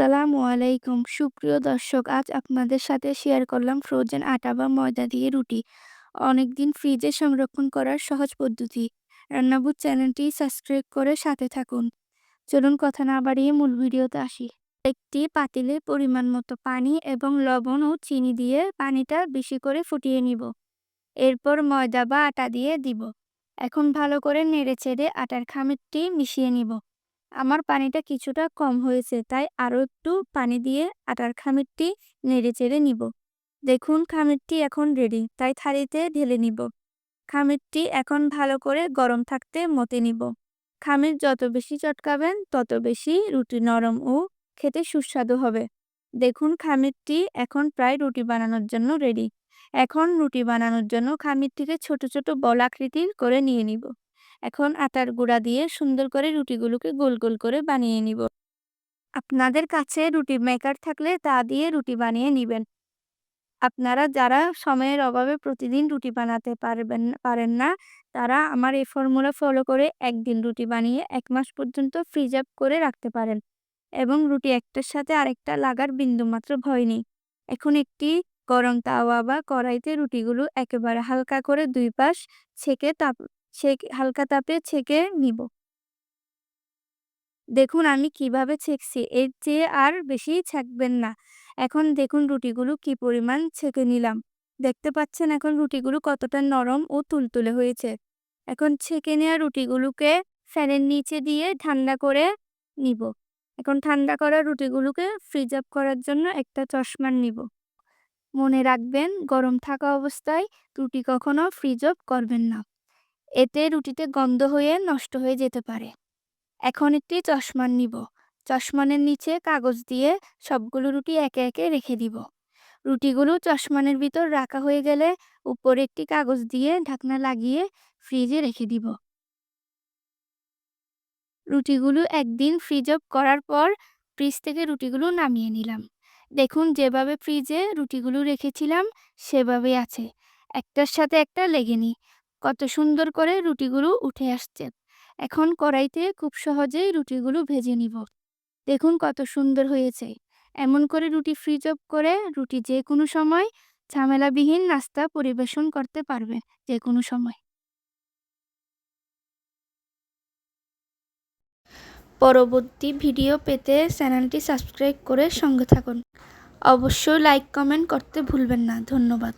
আসসালামু আলাইকুম। সুপ্রিয় দর্শক, আজ আপনাদের সাথে শেয়ার করলাম ফ্রোজেন আটা বা ময়দা দিয়ে রুটি। অনেকদিন ফ্রিজে সংরক্ষণ করার সহজ পদ্ধতি। রান্নাবুর চ্যানেলটি সাবস্ক্রাইব করে সাথে থাকুন। চলুন কথা না বাড়িয়ে মূল ভিডিওতে আসি। একটি পাতিলে পরিমাণ মতো পানি এবং লবণ ও চিনি দিয়ে পানিটা বেশি করে ফুটিয়ে নিব। এরপর ময়দা বা আটা দিয়ে দিব। এখন ভালো করে নেড়ে চেড়ে আটার খামিরটি মিশিয়ে নিব। আমার পানিটা কিছুটা কম হয়েছে, তাই আরও একটু পানি দিয়ে আটার খামিরটি নেড়ে চেড়ে নিব। দেখুন, খামিরটি এখন রেডি তাই থালিতে ঢেলে নিব। খামিরটি এখন ভালো করে গরম থাকতে মতে নিব। খামির যত বেশি চটকাবেন, তত বেশি রুটি নরম ও খেতে সুস্বাদু হবে। দেখুন, খামিরটি এখন প্রায় রুটি বানানোর জন্য রেডি এখন রুটি বানানোর জন্য খামিরটিকে ছোট ছোট বল আকৃতির করে নিয়ে নিব। এখন আটার গুঁড়া দিয়ে সুন্দর করে রুটিগুলোকে গোল গোল করে বানিয়ে নিব। আপনাদের কাছে রুটি মেকার থাকলে তা দিয়ে রুটি বানিয়ে নেবেন। আপনারা যারা সময়ের অভাবে প্রতিদিন রুটি বানাতে পারবেন, পারেন না, তারা আমার এই ফর্মুলা ফলো করে একদিন রুটি বানিয়ে এক মাস পর্যন্ত ফ্রিজ আপ করে রাখতে পারেন। এবং রুটি একটার সাথে আরেকটা লাগার বিন্দুমাত্র ভয় নেই। এখন একটি গরম তাওয়া বা কড়াইতে রুটিগুলো একেবারে হালকা করে দুই পাশ ছেঁকে তাপ ছেঁকে, হালকা তাপে ছেঁকে নিব। দেখুন আমি কীভাবে ছেঁকছি, এর চেয়ে আর বেশি ছেঁকবেন না। এখন দেখুন রুটিগুলো কি পরিমাণ ছেঁকে নিলাম। দেখতে পাচ্ছেন এখন রুটিগুলো কতটা নরম ও তুলতুলে হয়েছে। এখন ছেঁকে নেওয়া রুটিগুলোকে ফ্যানের নিচে দিয়ে ঠান্ডা করে নিব। এখন ঠান্ডা করা রুটিগুলোকে ফ্রিজ আপ করার জন্য একটা চশমা নিব। মনে রাখবেন, গরম থাকা অবস্থায় রুটি কখনো ফ্রিজ আপ করবেন না। এতে রুটিতে গন্ধ হয়ে নষ্ট হয়ে যেতে পারে। এখন একটি চশমান নিব। চশমানের নিচে কাগজ দিয়ে সবগুলো রুটি একে একে রেখে দিব। রুটিগুলো চশমানের ভিতর রাখা হয়ে গেলে উপরে একটি কাগজ দিয়ে ঢাকনা লাগিয়ে ফ্রিজে রেখে দিব। রুটিগুলো একদিন ফ্রিজ অফ করার পর ফ্রিজ থেকে রুটিগুলো নামিয়ে নিলাম। দেখুন, যেভাবে ফ্রিজে রুটিগুলো রেখেছিলাম, সেভাবেই আছে। একটার সাথে একটা লেগে লেগেনি কত সুন্দর করে রুটিগুলো উঠে আসছে। এখন কড়াইতে খুব সহজেই রুটিগুলো ভেজে নিব। দেখুন কত সুন্দর হয়েছে। এমন করে রুটি ফ্রিজ অফ করে রুটি যে কোনো সময় ঝামেলাবিহীন নাস্তা পরিবেশন করতে পারবে যে কোনো সময়। পরবর্তী ভিডিও পেতে চ্যানেলটি সাবস্ক্রাইব করে সঙ্গে থাকুন। অবশ্যই লাইক, কমেন্ট করতে ভুলবেন না। ধন্যবাদ।